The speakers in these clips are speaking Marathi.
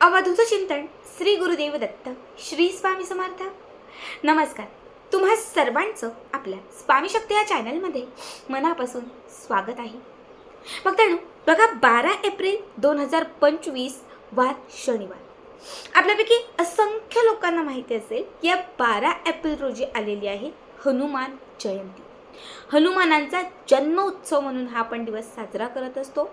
अवधूत चिंतन श्री गुरुदेव दत्त श्री स्वामी समर्थ. नमस्कार. तुम्हा सर्वांचं आपल्या स्वामी शक्ती या चॅनलमध्ये मनापासून स्वागत आहे. मित्रांनो बघा बारा एप्रिल दोन हजार पंचवीस वार शनिवार. आपल्यापैकी असंख्य लोकांना माहिती असेल की या बारा एप्रिल रोजी आलेली आहे हनुमान जयंती. हनुमानांचा जन्म उत्सव म्हणून हा आपण दिवस साजरा करत असतो.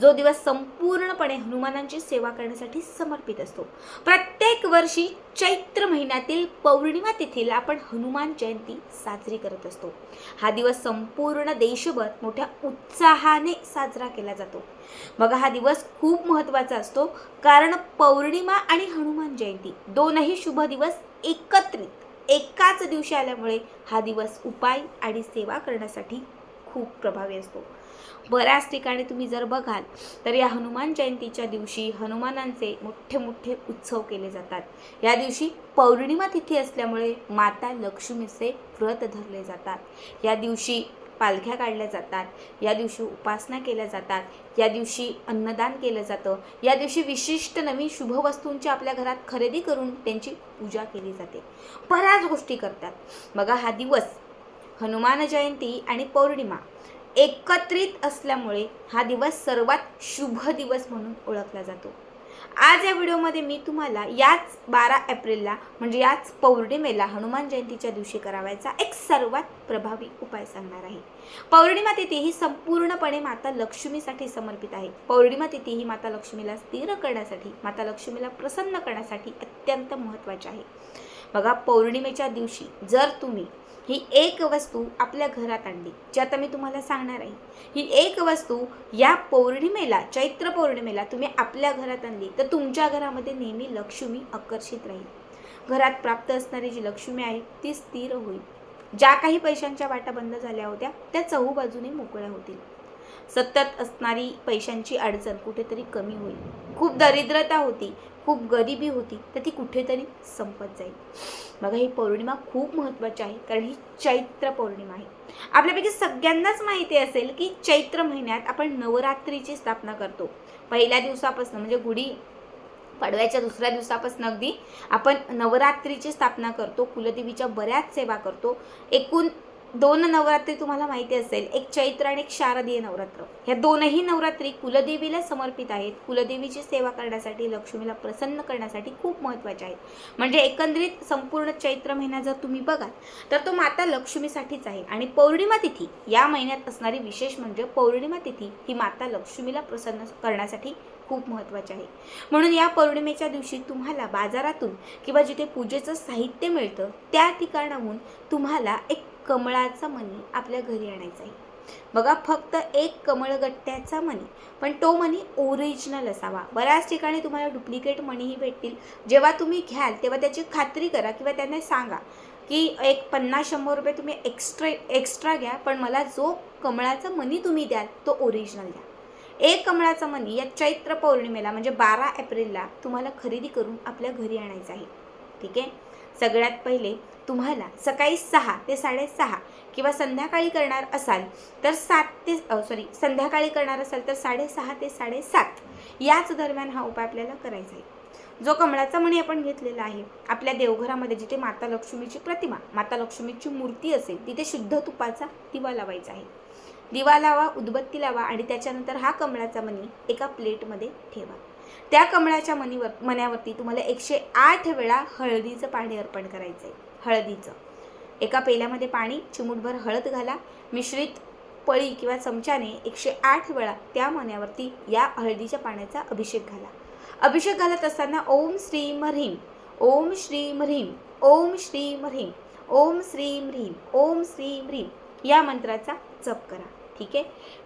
जो दिवस संपूर्णपणे हनुमानांची सेवा करण्यासाठी समर्पित असतो. प्रत्येक वर्षी चैत्र महिन्यातील पौर्णिमा तिथीला आपण हनुमान जयंती साजरी करत असतो. हा दिवस संपूर्ण देशभर मोठ्या उत्साहाने साजरा केला जातो. बघा हा दिवस खूप महत्त्वाचा असतो. कारण पौर्णिमा आणि हनुमान जयंती दोनही शुभ दिवस एकत्रित एकाच दिवशी आल्यामुळे हा दिवस उपाय आणि सेवा करण्यासाठी खूप प्रभावी असतो. बऱ्याच ठिकाणी तुम्ही जर बघाल तर या हनुमान जयंतीच्या दिवशी हनुमानांचे मोठे मोठे उत्सव केले जातात. या दिवशी पौर्णिमा तिथी असल्यामुळे माता लक्ष्मीचे व्रत धरले जातात. या दिवशी पालख्या काढल्या जातात. या दिवशी उपासना केल्या जातात. या दिवशी अन्नदान केलं जातं. या दिवशी विशिष्ट नवीन शुभवस्तूंची आपल्या घरात खरेदी करून त्यांची पूजा केली जाते. बऱ्याच गोष्टी करतात. बघा हा दिवस हनुमान जयंती आणि पौर्णिमा एकत्रित असल्यामुळे हा दिवस सर्वात शुभ दिवस म्हणून ओळखला जातो. आज या व्हिडिओमध्ये मी तुम्हाला याच बारा एप्रिलला म्हणजे याच पौर्णिमेला हनुमान जयंतीच्या दिवशी करावायचा एक सर्वात प्रभावी उपाय सांगणार आहे. पौर्णिमा तिथी ही संपूर्णपणे माता लक्ष्मीसाठी समर्पित आहे. पौर्णिमा तिथी ही माता लक्ष्मीला स्थिर करण्यासाठी माता लक्ष्मीला प्रसन्न करण्यासाठी अत्यंत महत्त्वाची आहे. बघा पौर्णिमेच्या दिवशी जर तुम्ही ही एक वस्तू आपल्या घरात आणली जी आता मी तुम्हाला सांगणार आहे. ही एक वस्तू या पौर्णिमेला चैत्र पौर्णिमेला तुम्ही आपल्या घरात आणली तर तुमच्या घरामध्ये नेहमी लक्ष्मी आकर्षित राहील. घरात प्राप्त असणारी जी लक्ष्मी आहे ती स्थिर होईल. ज्या काही पैशांच्या वाटा बंद झाल्या होत्या त्या चहूबाजूने मोकळ्या होतील. सतत असणारी पैशांची अडचण कुठेतरी कमी होईल. खूप दरिद्रता होती खूप गरिबी होती तर ती कुठेतरी संपत जाईल. बघा ही पौर्णिमा खूप महत्त्वाची आहे कारण ही चैत्र पौर्णिमा आहे. आपल्यापैकी सगळ्यांनाच माहिती असेल की चैत्र महिन्यात आपण नवरात्रीची स्थापना करतो. पहिल्या दिवसापासून म्हणजे गुढी पाडव्याच्या दुसऱ्या दिवसापासून अगदी आपण नवरात्रीची स्थापना करतो कुलदेवीच्या बऱ्याच सेवा करतो. एकूण दोन नवरात्री तुम्हाला माहिती असेल एक चैत्र आणि एक शारदीय नवरात्र. ह्या दोनही नवरात्री कुलदेवीला समर्पित आहेत. कुलदेवीची सेवा करण्यासाठी लक्ष्मीला प्रसन्न करण्यासाठी खूप महत्त्वाचे आहेत. म्हणजे एकंदरीत संपूर्ण चैत्र महिना जर तुम्ही बघाल तर तो माता लक्ष्मीसाठीच आहे. आणि पौर्णिमा तिथी या महिन्यात असणारी विशेष म्हणजे पौर्णिमा तिथी ही माता लक्ष्मीला प्रसन्न करण्यासाठी खूप महत्त्वाचे आहे. म्हणून या पौर्णिमेच्या दिवशी तुम्हाला बाजारातून किंवा जिथे पूजेचं साहित्य मिळतं त्या ठिकाणाहून तुम्हाला एक कमळाचा मणी आपल्या घरी आणायचा आहे. बघा फक्त एक कमळगट्ट्याचा मणी पण तो मणी ओरिजिनल असावा. बऱ्याच ठिकाणी तुम्हाला डुप्लिकेट मणीही भेटतील. जेव्हा तुम्ही घ्याल तेव्हा त्याची खात्री करा किंवा त्यांना सांगा की एक पन्नास शंभर रुपये तुम्ही एक्स्ट्रा एक्स्ट्रा घ्या पण मला जो कमळाचा मणी तुम्ही द्याल तो ओरिजिनल द्या. एक कमळाचा मणी या चैत्र पौर्णिमेला म्हणजे बारा एप्रिलला तुम्हाला खरेदी करून आपल्या घरी आणायचं आहे. ठीक आहे? सगळ्यात पहिले तुम्हाला सकाळी सहा ते साडेसहा किंवा संध्याकाळी करणार असाल तर सात ते सॉरी संध्याकाळी करणार असाल तर साडेसहा ते साडेसात याच दरम्यान हा उपाय आपल्याला करायचा आहे. जो कमळाचा मणी आपण घेतलेला आहे आपल्या देवघरामध्ये जिथे माता लक्ष्मीची प्रतिमा माता लक्ष्मीची मूर्ती असेल तिथे शुद्ध तुपाचा दिवा लावायचा आहे. दिवा लावा उदबत्ती लावा आणि त्याच्यानंतर हा कमळाचा मणी एका प्लेटमध्ये ठेवा. त्या कमळाच्या मनीवर मण्यावरती तुम्हाला एकशे आठ वेळा हळदीचं पाणी अर्पण करायचं आहे हळदीचं. एका पेल्यामध्ये पाणी चिमूटभर हळद घाला मिश्रित पळी किंवा चमच्याने एकशे आठ वेळा त्या मण्यावरती या हळदीच्या पाण्याचा अभिषेक घाला. अभिषेक घालत असताना ओम श्रीम ह्रीम ओम श्रीम ह्रीम ओम श्रीम ह्रीम ओम श्रीम ह्रीम ओम श्रीम ह्रीम या मंत्राचा जप करा. ठीक आहे?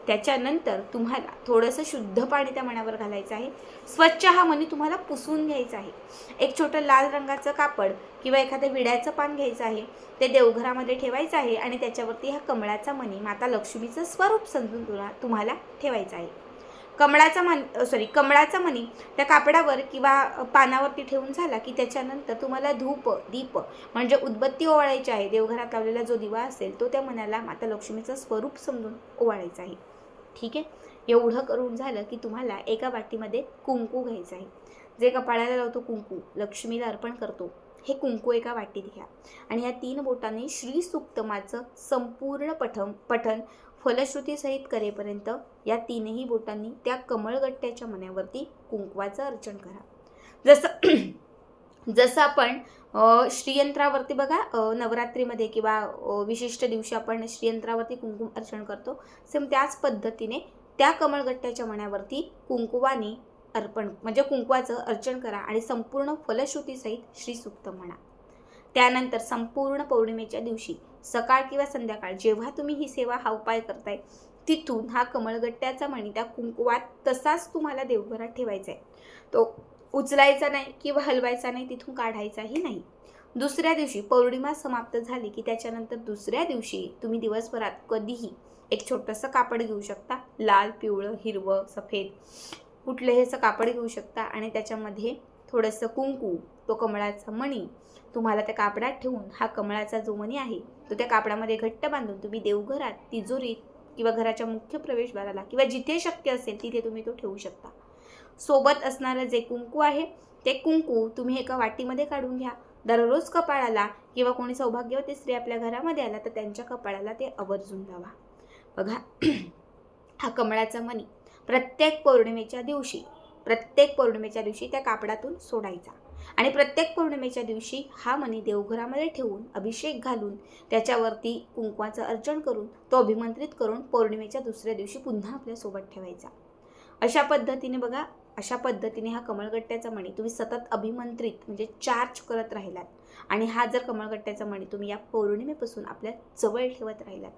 त्याच्यानंतर तुम्हाला थोडंसं शुद्ध पाणी त्या मण्यावर घालायचं आहे. स्वच्छ हा मणी तुम्हाला पुसून घ्यायचा आहे. एक छोटं लाल रंगाचं कापड किंवा एखादं विड्याचं पान घ्यायचं आहे ते देवघरामध्ये ठेवायचं आहे आणि त्याच्यावरती हा कमळाचा मणी माता लक्ष्मीचं स्वरूप समजून तुला तुम्हाला ठेवायचं आहे. कमळाचा मन सॉरी कमळाचा मणी त्या कापडावर किंवा पानावरती ठेवून झाला की त्याच्यानंतर तुम्हाला धूप दीप म्हणजे उदबत्ती ओवाळायची आहे. देवघरात लावलेला जो दिवा असेल तो त्या मनाला माता लक्ष्मीचं स्वरूप समजून ओवाळायचा आहे. ठीक आहे? एवढं करून झालं की तुम्हाला एका वाटीमध्ये कुंकू घ्यायचं आहे. जे कपाळाला लावतो कुंकू लक्ष्मीला अर्पण करतो हे कुंकू एका वाटीत घ्या. आणि या तीन बोटांनी श्री सुक्तमाचं संपूर्ण पठम पठन फलश्रुतीसहित करेपर्यंत या तीनही बोटांनी त्या कमळगट्ट्याच्या मण्यावरती कुंकवाचं अर्चन करा. जसं जसं आपण श्रीयंत्रावरती बघा नवरात्रीमध्ये किंवा विशिष्ट दिवशी आपण श्रीयंत्रावरती कुंकुम अर्चन करतो सेम त्याच पद्धतीने त्या कमळगट्ट्याच्या मण्यावरती कुंकुवाने अर्पण म्हणजे कुंकवाचं अर्चन करा आणि संपूर्ण फलश्रुतीसहित श्रीसुक्त म्हणा. त्यानंतर संपूर्ण पौर्णिमेच्या दिवशी सकाळ किंवा संध्याकाळ जेव्हा तुम्ही ही सेवा हा उपाय करताय तिथून हा कमळगट्ट्याचा मणी त्या कुंकुवात तसाच तुम्हाला देवघरात ठेवायचा आहे तो उचलायचा नाही किंवा हलवायचा नाही तिथून काढायचाही नाही. दुसऱ्या दिवशी पौर्णिमा समाप्त झाली की त्याच्यानंतर दुसऱ्या दिवशी तुम्ही दिवसभरात कधीही एक छोटंसं कापड घेऊ शकता. लाल पिवळं हिरवं सफेद कुठलंही असं कापड घेऊ शकता आणि त्याच्यामध्ये थोडंसं कुंकू तो कमळाचा मणी तुम्हाला त्या कापडात ठेवून हा कमळाचा जो मणी आहे तो त्या कापडामध्ये घट्ट बांधून तुम्ही देवघरात तिजोरीत किंवा घराच्या मुख्य प्रवेशद्वाराला किंवा जिथे शक्य असेल तिथे तुम्ही तो ठेवू शकता. सोबत असणारं जे कुंकू आहे ते कुंकू तुम्ही एका वाटीमध्ये काढून घ्या. दररोज कपाळाला किंवा कोणी सौभाग्यवती स्त्री आपल्या घरामध्ये आला तर त्यांच्या कपाळाला ते आवर्जून लावा. बघा हा कमळाचा मणी प्रत्येक पौर्णिमेच्या दिवशी प्रत्येक पौर्णिमेच्या दिवशी त्या कापडातून सोडायचा. आणि प्रत्येक पौर्णिमेच्या दिवशी हा मणी देवघरामध्ये ठेवून अभिषेक घालून त्याच्यावरती कुंकवाचं अर्चन करून तो अभिमंत्रित करून पौर्णिमेच्या दुसऱ्या दिवशी पुन्हा आपल्यासोबत ठेवायचा. अशा पद्धतीने बघा अशा पद्धतीने हा कमळगट्ट्याचा मणी तुम्ही सतत अभिमंत्रित म्हणजे चार्ज करत राहिलात. आणि हा जर कमळगट्ट्याचा मणी तुम्ही या पौर्णिमेपासून आपल्या जवळ ठेवत राहिलात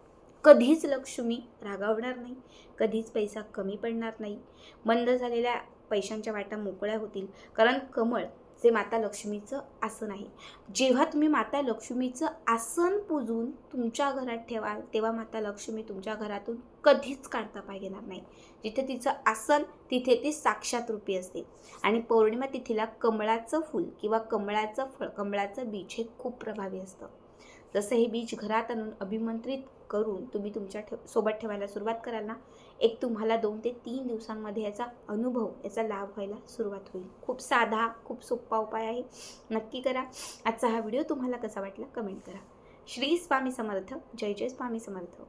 कधीच लक्ष्मी रागावणार नाही कधीच पैसा कमी पडणार नाही. बंद झालेल्या पैशांच्या वाटा मोकळ्या होतील. कारण कमळ जे माता लक्ष्मीचं आसन आहे. जेव्हा तुम्ही माता लक्ष्मीचं आसन पूजून तुमच्या घरात ठेवाल तेव्हा माता लक्ष्मी तुमच्या घरातून कधीच काढता पाय घेणार नाही. जिथे तिचं आसन तिथे ती साक्षात रूपी असते. आणि पौर्णिमा तिथीला कमळाचं फूल किंवा कमळाचं फळ कमळाचं बीज हे खूप प्रभावी असतं. जसं हे बीज घरात आणून अभिमंत्रित करून तुम्ही तुमच्या ठेव सोबत ठेवायला सुरुवात कराल ना एक तुम्हाला दोन ते तीन दिवसांमध्ये याचा अनुभव याचा लाभ व्हायला सुरुवात होईल. खूप साधा खूप सोपा उपाय आहे. नक्की करा. आजचा हा व्हिडिओ तुम्हाला कसा वाटला कमेंट करा. श्री स्वामी समर्थ. जय जय स्वामी समर्थ.